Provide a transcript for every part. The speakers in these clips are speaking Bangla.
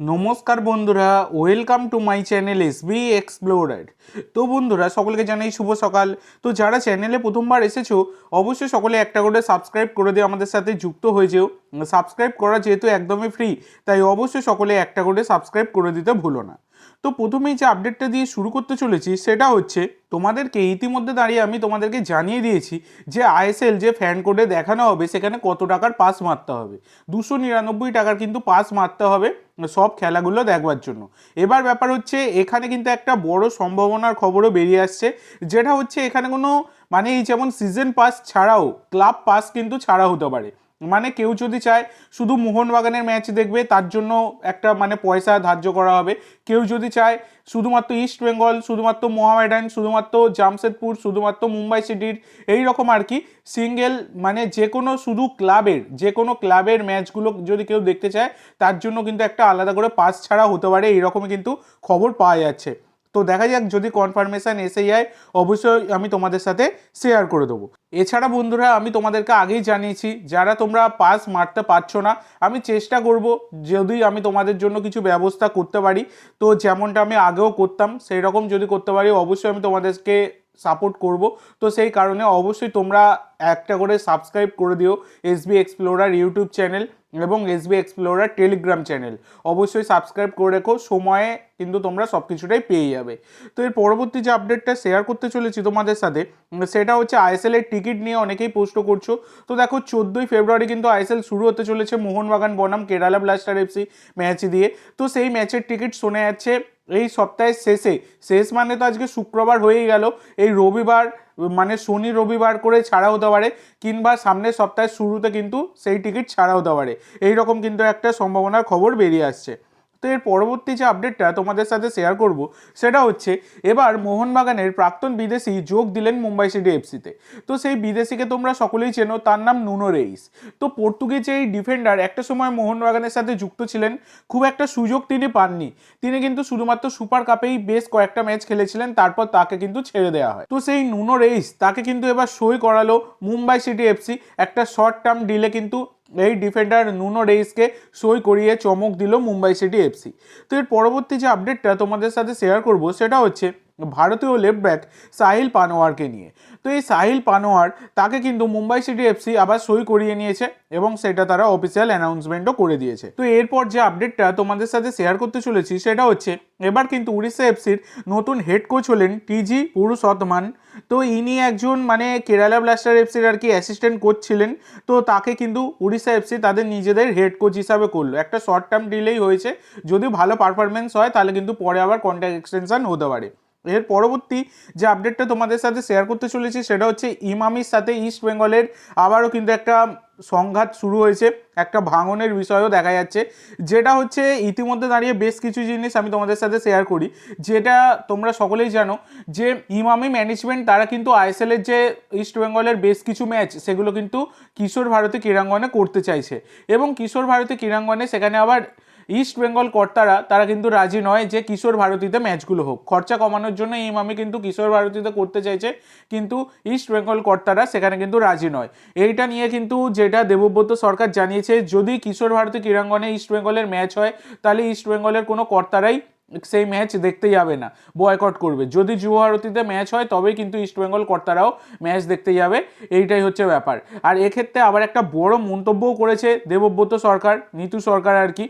নমস্কার বন্ধুরা welcome to my channel S B explorer তো বন্ধুরা, সকলকে জানাই শুভ সকাল। তো যারা চ্যানেলে প্রথমবার এসেছ, অবশ্যই সকলে একটা করে সাবস্ক্রাইব করে দিয়ে আমাদের সাথে যুক্ত হয়ে যেও। সাবস্ক্রাইব করা যেহেতু একদমই ফ্রি তাই অবশ্যই সকলে একটা করে সাবস্ক্রাইব করে দিতে ভুলো না। তো প্রথমেই যে আপডেটটা দিয়ে শুরু করতে চলেছি সেটা হচ্ছে, তোমাদেরকে ইতিমধ্যে দাঁড়িয়ে আমি তোমাদেরকে জানিয়ে দিয়েছি যে আইএসএল যে ফ্যান কোডে দেখানো হবে, সেখানে কত টাকার পাস মারতে হবে। দুশো নিরানব্বই টাকার কিন্তু পাস মারতে হবে সব খেলাগুলো দেখবার জন্য। এবার ব্যাপার হচ্ছে, এখানে কিন্তু একটা বড় সম্ভাবনার খবরও বেরিয়ে আসছে, যেটা হচ্ছে এখানে কোনো মানে এই যেমন সিজন পাস ছাড়াও ক্লাব পাস কিন্তু ছাড়া হতে পারে। মানে কেউ যদি চায় শুধু মোহনবাগানের ম্যাচ দেখবে, তার জন্য একটা মানে পয়সা ধার্য করা হবে। কেউ যদি চায় শুধুমাত্র ইস্ট বেঙ্গল শুধুমাত্র মোহামেডান শুধুমাত্র জামশেদপুর শুধুমাত্র মুম্বাই সিটির এই রকম আর কি সিঙ্গেল মানে যে কোনো শুধু ক্লাবের যে কোনো ক্লাবের ম্যাচগুলো যদি কেউ দেখতে চায়, তার জন্য কিন্তু একটা আলাদা করে পাস ছাড়া হতে পারে। এইরকমই কিন্তু খবর পাওয়া যাচ্ছে। তো দেখা যাক যদি কনফার্মেশান এসে যায় অবশ্যই আমি তোমাদের সাথে শেয়ার করে দেবো। এছাড়া বন্ধুরা, আমি তোমাদেরকে আগেই জানিয়েছি, যারা তোমরা পাস মারতে পারছ না, আমি চেষ্টা করব যদি আমি তোমাদের জন্য কিছু ব্যবস্থা করতে পারি। তো যেমনটা আমি আগেও করতাম সেই রকম যদি করতে পারি, অবশ্যই আমি তোমাদেরকে সাপোর্ট করব। তো সেই কারণে অবশ্যই তোমরা একটা করে সাবস্ক্রাইব করে দিও এসবি এক্সপ্লোরার ইউটিউব চ্যানেল এবং এসবি এক্সপ্লোরার টেলিগ্রাম চ্যানেল অবশ্যই সাবস্ক্রাইব করে রেখো, সময়ে কিন্তু তোমরা সব কিছুটাই পেয়ে যাবে। তো এর পরবর্তী যে আপডেটটা শেয়ার করতে চলেছি তোমাদের সাথে, সেটা হচ্ছে আইএসএল এর টিকিট নিয়ে অনেকেই পোস্ট করছ। তো দেখো, চোদ্দোই ফেব্রুয়ারি কিন্তু আইএসএল শুরু হতে চলেছে মোহনবাগান বনাম কেরালা ব্লাস্টার এফসি ম্যাচ দিয়ে। তো সেই ম্যাচের টিকিট শোনা যাচ্ছে এই সপ্তাহের শেষে, শেষ মানে তো আজকে শুক্রবার হয়েই গেল। এই রবিবার মানে শনি রবিবার করে ছাড়া হতে পারে কিংবা সামনের সপ্তাহের শুরুতে কিন্তু সেই টিকিট ছাড়া হতে পারে এইরকম কিন্তু একটা সম্ভাবনার খবর বেরিয়ে আসছে। তো এর পরবর্তী যে আপডেটটা তোমাদের সাথে শেয়ার করব, সেটা হচ্ছে এবার মোহনবাগানের প্রাক্তন বিদেশি যোগ দিলেন মুম্বাই সিটি এফসিতে। তো সেই বিদেশিকে তোমরা সকলেই চেনো, তার নাম নুনো রেইস। তো পর্তুগিজ এই ডিফেন্ডার একটা সময় মোহনবাগানের সাথে যুক্ত ছিলেন, খুব একটা সুযোগ তিনি পাননি। তিনি কিন্তু শুধুমাত্র সুপার কাপেই বেশ কয়েকটা ম্যাচ খেলেছিলেন, তারপর তাকে কিন্তু ছেড়ে দেওয়া হয়। তো সেই নুনো রেইস তাকে কিন্তু এবার সই করালো মুম্বাই সিটি এফসি, একটা শর্ট টার্ম ডিলে কিন্তু এই ডিফেন্ডার নুনো রেইসকে সই করিয়ে চমক দিল মুম্বাই সিটি এফসি তো এর পরবর্তী যে আপডেটটা তোমাদের সাথে শেয়ার করব, সেটা হচ্ছে ভারতীয় লেফট ব্যাক সাহিল পানোয়ারকে নিয়ে। তো এই সাহিল পানোয়ার তাকে কিন্তু মুম্বাই সিটি এফসি আবার সই করিয়ে নিয়েছে এবং সেটা তারা অফিসিয়াল অ্যানাউন্সমেন্টও করে দিয়েছে। তো এরপর যে আপডেটটা তোমাদের সাথে শেয়ার করতে চলেছি সেটা হচ্ছে, এবার কিন্তু উড়িষ্যা এফসির নতুন হেড কোচ হলেন টিজি পুরুষোত্তমান। তো ইনি একজন মানে কেরালা ব্লাস্টার এফসির আর কি অ্যাসিস্ট্যান্ট কোচ ছিলেন। তো তাকে কিন্তু উড়িষ্যা এফসি তাদের নিজেদের হেড কোচ হিসাবে করল। একটা শর্ট টার্ম ডিলেই হয়েছে। যদি ভালো পারফরমেন্স হয় তাহলে কিন্তু পরে আবার কন্ট্যাক্ট এক্সটেনশন হতে পারে। এর পরবর্তী যে আপডেটটা তোমাদের সাথে শেয়ার করতে চলেছি, সেটা হচ্ছে ইমামির সাথে ইস্ট বেঙ্গলের আবারও কিন্তু একটা সংঘাত শুরু হয়েছে, একটা ভাঙনের বিষয়ও দেখা যাচ্ছে, যেটা হচ্ছে ইতিমধ্যে দাঁড়িয়ে বেশ কিছু জিনিস আমি তোমাদের সাথে শেয়ার করি, যেটা তোমরা সকলেই জানো যে ইমামি ম্যানেজমেন্ট তারা কিন্তু আইএসএলের যে ইস্ট বেঙ্গলের বেশ কিছু ম্যাচ সেগুলো কিন্তু কিশোর ভারতী ক্রীড়াঙ্গনে করতে চাইছে এবং কিশোর ভারতী ক্রীড়াঙ্গনে সেখানে আবার ইস্ট বেঙ্গল কর্তারা, তারা কিন্তু রাজি নয় যে কিশোর ভারতীতে ম্যাচগুলো হোক। খরচা কমানোর জন্য ইমামি কিন্তু কিশোর ভারতীতে করতে চাইছে, কিন্তু ইস্ট বেঙ্গল কর্তারা সেখানে কিন্তু রাজি নয়। এইটা নিয়ে কিন্তু যেটা দেবব্রত সরকার জানিয়েছে, যদি কিশোর ভারতী ক্রীড়াঙ্গনে ইস্ট বেঙ্গলের ম্যাচ হয়, তাহলে ইস্ট বেঙ্গলের কোনো কর্তারাই সেই ম্যাচ দেখতে যাবে না বয়কট করবে। যদি যুব ভারতীতে ম্যাচ হয়, তবেই কিন্তু ইস্টবেঙ্গল কর্তারাও ম্যাচ দেখতে যাবে। এইটাই হচ্ছে ব্যাপার। আর এক্ষেত্রে আবার একটা বড় মন্তব্যও করেছে দেবব্রত সরকার, নিতু সরকার আর কি।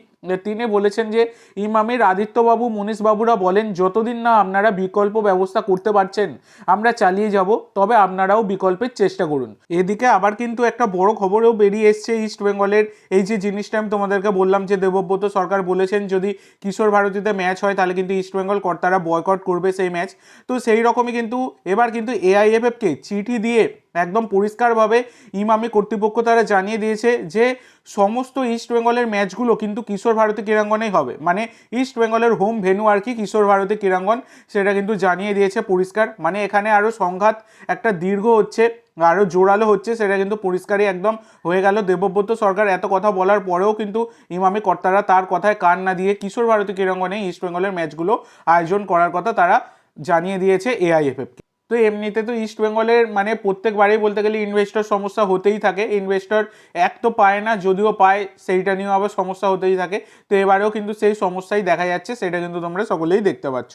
তিনি বলেছেন যে, ইমামের আদিত্যবাবু মনীষবাবুরা বলেন, যতদিন না আপনারা বিকল্প ব্যবস্থা করতে পারছেন, আমরা চালিয়ে যাব, তবে আপনারাও বিকল্পের চেষ্টা করুন। এদিকে আবার কিন্তু একটা বড় খবরেও বেরিয়ে এসছে ইস্ট বেঙ্গলের এই যে জিনিসটা আমি তোমাদেরকে বললাম যে, দেবব্রত সরকার বলেছেন, যদি কিশোর ভারতীতে ম্যাচ হয়, তাহলে কিন্তু ইস্ট বেঙ্গল কর্তারা বয়কট করবে সেই ম্যাচ। তো সেই রকমই কিন্তু, এবার কিন্তু এআইএফএফকে চিঠি দিয়ে একদম পরিষ্কারভাবে ইমামি কর্তৃপক্ষ তারা জানিয়ে দিয়েছে যে সমস্ত ইস্ট বেঙ্গলের ম্যাচগুলো কিন্তু কিশোর ভারতী ক্রীড়াঙ্গনেই হবে। মানে ইস্ট বেঙ্গলের হোম ভেনু আর কি কিশোর ভারতী ক্রীড়াঙ্গন, সেটা কিন্তু জানিয়ে দিয়েছে পরিষ্কার। মানে এখানে আরও সংঘাত, একটা দীর্ঘ হচ্ছে আরও জোরালো হচ্ছে, সেটা কিন্তু পরিষ্কারই একদম হয়ে গেল। দেবব্রত সরকার এত কথা বলার পরেও কিন্তু ইমামি কর্তারা তার কথায় কান না দিয়ে কিশোর ভারতী ক্রীড়াঙ্গনে ইস্ট বেঙ্গলের ম্যাচগুলো আয়োজন করার কথা তারা জানিয়ে দিয়েছে এআইএফএফকে তো এমনিতে তো ইস্ট বেঙ্গলের মানে প্রত্যেকবারেই বলতে গেলে ইনভেস্টর সমস্যা হতেই থাকে। ইনভেস্টর এক তো পায় না, যদিও পায়, সেইটা নিয়েও আবার সমস্যা হতেই থাকে। তো এবারেও কিন্তু সেই সমস্যাই দেখা যাচ্ছে, সেটা কিন্তু তোমরা সকলেই দেখতে পাচ্ছ।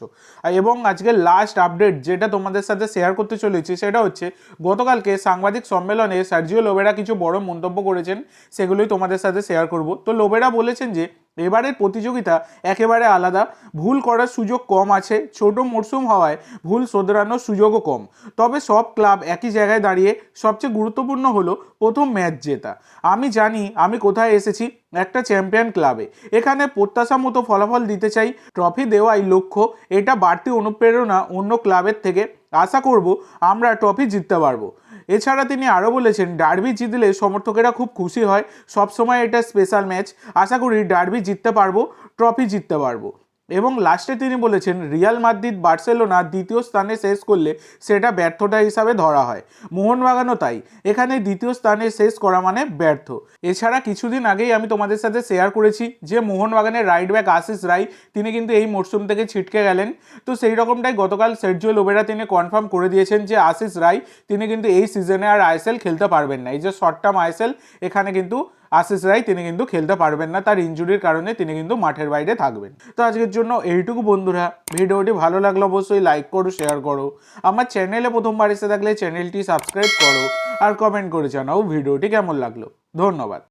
এবং আজকে লাস্ট আপডেট যেটা তোমাদের সাথে শেয়ার করতে চলেছি, সেটা হচ্ছে গতকালকে সাংবাদিক সম্মেলনে সার্জিও লোবেরা কিছু বড় মন্তব্য করেছেন, সেগুলোই তোমাদের সাথে শেয়ার করব। তো লোবেরা বলেছেন যে এবারের প্রতিযোগিতা একেবারে আলাদা। ভুল করার সুযোগ কম আছে, ছোট মরশুম হওয়ায় ভুল শোধরানোর সুযোগও কম। তবে সব ক্লাব একই জায়গায় দাঁড়িয়ে সবচেয়ে গুরুত্বপূর্ণ হলো প্রথম ম্যাচ জেতা। আমি জানি আমি কোথায় এসেছি, একটা চ্যাম্পিয়ন ক্লাবে। এখানে প্রত্যাশা মতো ফলাফল দিতে চাই, ট্রফি দেওয়াই লক্ষ্য, এটা বাড়তি অনুপ্রেরণা অন্য ক্লাবের থেকে। আশা করব আমরা ট্রফি জিততে পারব। এছাড়া তিনি আরও বলেছেন, ডার্বি জিতলে সমর্থকেরা খুব খুশি হয়। সবসময় এটা স্পেশাল ম্যাচ আশা করি ডার্বি জিততে পারব ট্রফি জিততে পারব। এবং লাস্টে তিনি বলেছেন, রিয়াল মাদ্রিদ বার্সেলোনা দ্বিতীয় স্থানে শেষ করলে সেটা ব্যর্থতা হিসাবে ধরা হয়। মোহনবাগানও তাই। এখানে দ্বিতীয় স্থানে শেষ করা মানে ব্যর্থ। এছাড়া কিছুদিন আগেই আমি তোমাদের সাথে শেয়ার করেছি যে মোহনবাগানের রাইট ব্যাক আশিস রায় তিনি কিন্তু এই মরশুম থেকে ছিটকে গেলেন। তো সেই রকমটাই গতকাল সের্জিও লোবেরা তিনি কনফার্ম করে দিয়েছেন যে আশিস রায় তিনি কিন্তু এই সিজনে আর আইএসএল খেলতে পারবেন না। এই যে শর্ট টার্ম আইএসএল এখানে কিন্তু আশিস রায় তিনি কিন্তু খেলতে পারবেন না, তার ইঞ্জুরির কারণে তিনি কিন্তু মাঠের বাইরে থাকবেন। তো আজকের জন্য এইটুকু বন্ধুরা, ভিডিওটি ভালো লাগলে অবশ্যই লাইক করো শেয়ার করো। আমার চ্যানেলে প্রথমবার এসে থাকলে চ্যানেলটি সাবস্ক্রাইব করো আর কমেন্ট করে জানাও ভিডিওটি কেমন লাগল। ধন্যবাদ।